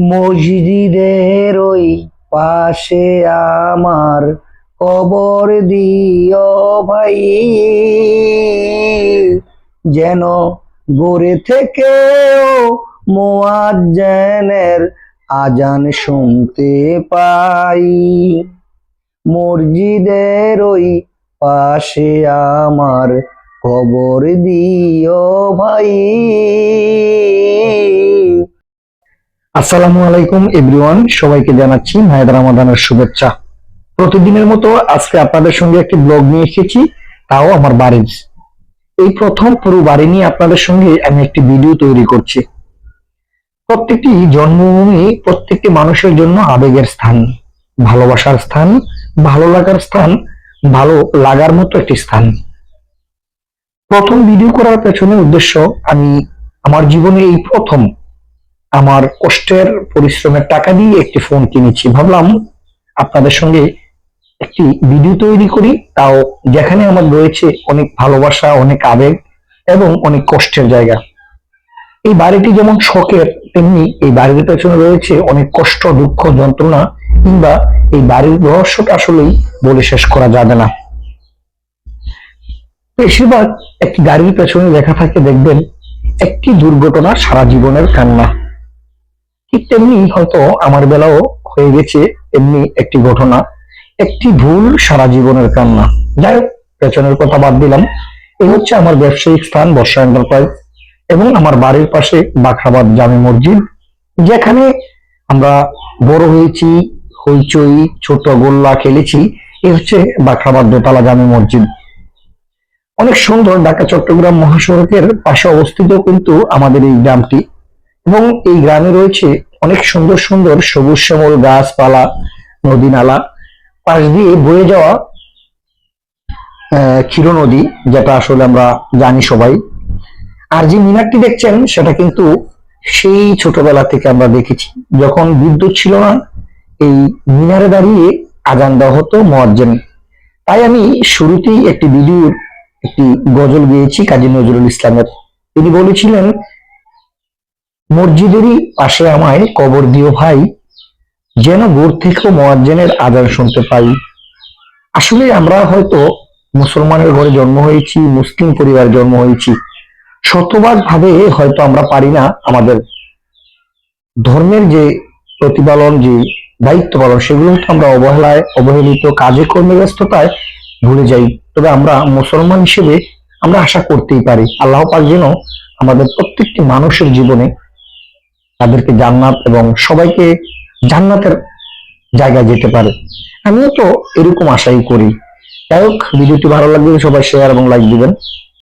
মসজিদের ওই পাশে আমার কবর দিও ভাই। যেন গড়ে থেকেও মোয়াজ্জেনের আজান শুনতে পাই। মসজিদের ওই পাশে আমার কবর দিও ভাই। আসসালামু আলাইকুম, এভরিওয়ান। সবাইকে জানাচ্ছি মায়ের রামাদানের শুভেচ্ছা। প্রতিদিনের মতো আজকে আপনাদের সঙ্গে একটি ব্লগ নিয়ে এসেছি, তাও আমার বাড়ির। এই প্রথম পুরো বাড়ি নিয়ে আপনাদের সঙ্গে আমি একটি ভিডিও তৈরি করছি। প্রত্যেকটি জন্মভূমি প্রত্যেকটি মানুষের জন্য আবেগের স্থান, ভালোবাসার স্থান, ভালো লাগার স্থান, ভালো লাগার মতো একটি স্থান। প্রথম ভিডিও করার পেছনে উদ্দেশ্য, আমি আমার জীবনে এই প্রথম আমার কষ্টের পরিশ্রমের টাকা দিয়ে একটি ফোন কিনেছি। ভাবলাম আপনাদের সঙ্গে একটি ভিডিও তৈরি করি। তাও যেখানে আমার রয়েছে অনেক ভালোবাসা, অনেক আবেগ এবং অনেক কষ্টের জায়গা। এই বাড়িটি যেমন শখের, তেমনি এই বাড়ির পেছনে রয়েছে অনেক কষ্ট, দুঃখ, যন্ত্রণা কিংবা এই বাড়ির রহস্যটা আসলেই বলে শেষ করা যাবে না। বেশিরভাগ একটি গাড়ির পেছনে লেখা থাকে, দেখবেন, একটি দুর্ঘটনা সারা জীবনের কান্না। ঠিক তেমনি হয়তো আমার বেলাও হয়ে গেছে, এমনি একটি ঘটনা, একটি ভুল সারা জীবনের কান্না। যাই হোক, পেছনের কথা বাদ দিলাম। এই হচ্ছে আমার ব্যবসায়িক স্থান বর্ষা এন্টারপ্রাইজ এবং আমার বাড়ির পাশে বাখরাবাদ জামে মসজিদ, যেখানে আমরা বড় হয়েছি, হইচই, ছোট গোল্লা খেলেছি। এ হচ্ছে বাখরাবাদ দোতলা জামে মসজিদ। অনেক সুন্দর ঢাকা চট্টগ্রাম মহাসড়কের পাশে অবস্থিত কিন্তু আমাদের এই গ্রামটি। এবং এই গ্রামে রয়েছে অনেক সুন্দর সুন্দর সবুজ শ্যামল গাছপালা, নদী নালা। পাশ দিয়ে বয়ে যাওয়া ক্ষীর নদী, যেটা আসলে আমরা জানি সবাই। আর যে মিনারটি দেখছেন, সেটা কিন্তু সেই ছোটবেলা থেকে আমরা দেখেছি। যখন বিদ্যুৎ ছিল না, এই মিনারে দাঁড়িয়ে আজান দেওয়া হতো মোয়াজ্জেন তাই আমি শুরুতেই একটি ভিডিওর একটি গজল গেয়েছি, কাজী নজরুল ইসলামের। তিনি বলেছিলেন মসজিদেরই পাশে আমায় কবর দিও ভাই, যেন দূর থেকেও মোয়াজ্জেনের আজান শুনতে পাই। আসলে আমরা হয়তো মুসলমানের ঘরে জন্ম হয়েছি, মুসলিম পরিবারে জন্ম হয়েছি। শতভাগ ভাবে হয়তো আমরা পারি না আমাদের ধর্মের যে প্রতিপালন, যে দায়িত্ব পালন, সেগুলো আমরা অবহেলায়, অবহেলিত কাজে কর্মে ব্যস্ততায় ভুলে যাই। তবে আমরা মুসলমান হিসেবে আমরা আশা করতেই পারি, আল্লাহ পাক যেন আমাদের প্রত্যেকটি মানুষের জীবনে তাদেরকে জান্নাত এবং সবাইকে জান্নাতের জায়গায় যেতে পারে। আমিও তো এরকম আশাই করি। যাই হোক, ভিডিওটি ভালো লাগলে সবাই শেয়ার এবং লাইক দিবেন।